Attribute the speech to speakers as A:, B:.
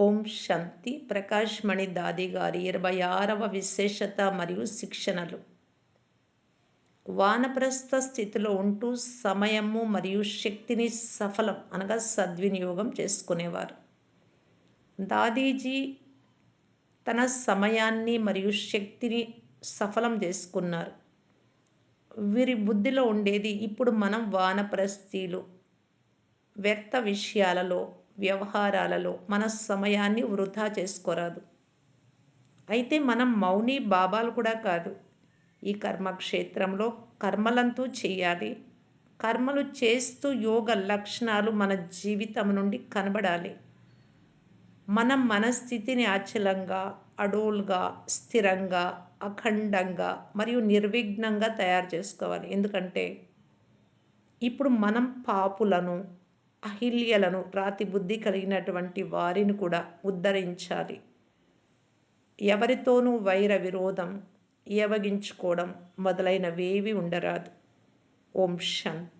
A: ఓం శాంతి. ప్రకాష్ మణి దాది గారి ఇరవై ఆరవ విశేషత మరియు శిక్షణలు. వానప్రస్థ స్థితిలో ఉంటూ సమయము మరియు శక్తిని సఫలం అనగా సద్వినియోగం చేసుకునేవారు. దాదీజీ తన సమయాన్ని మరియు శక్తిని సఫలం చేసుకున్నారు. వీరి బుద్ధిలో ఉండేది ఇప్పుడు మనం వానప్రస్థీలు వ్యర్థ విషయాలలో వ్యవహారాలలో మన సమయాన్ని వృధా చేసుకోరాదు. అయితే మనం మౌని బాబాలు కూడా కాదు. ఈ కర్మక్షేత్రంలో కర్మలంతూ చేయాలి. కర్మలు చేస్తూ యోగ లక్షణాలు మన జీవితం నుండి కనబడాలి. మనం మన స్థితిని అచలంగా అడోల్గా స్థిరంగా అఖండంగా మరియు నిర్విఘ్నంగా తయారు చేసుకోవాలి. ఎందుకంటే ఇప్పుడు మనం పాపులను అహిల్యలను రాతి బుద్ధి కలిగినటువంటి వారిని కూడా ఉద్ధరించాలి. ఎవరితోనూ వైర విరోధం ఏవగించుకోవడం మొదలైనవేవి ఉండరాదు. ఓం శాంతి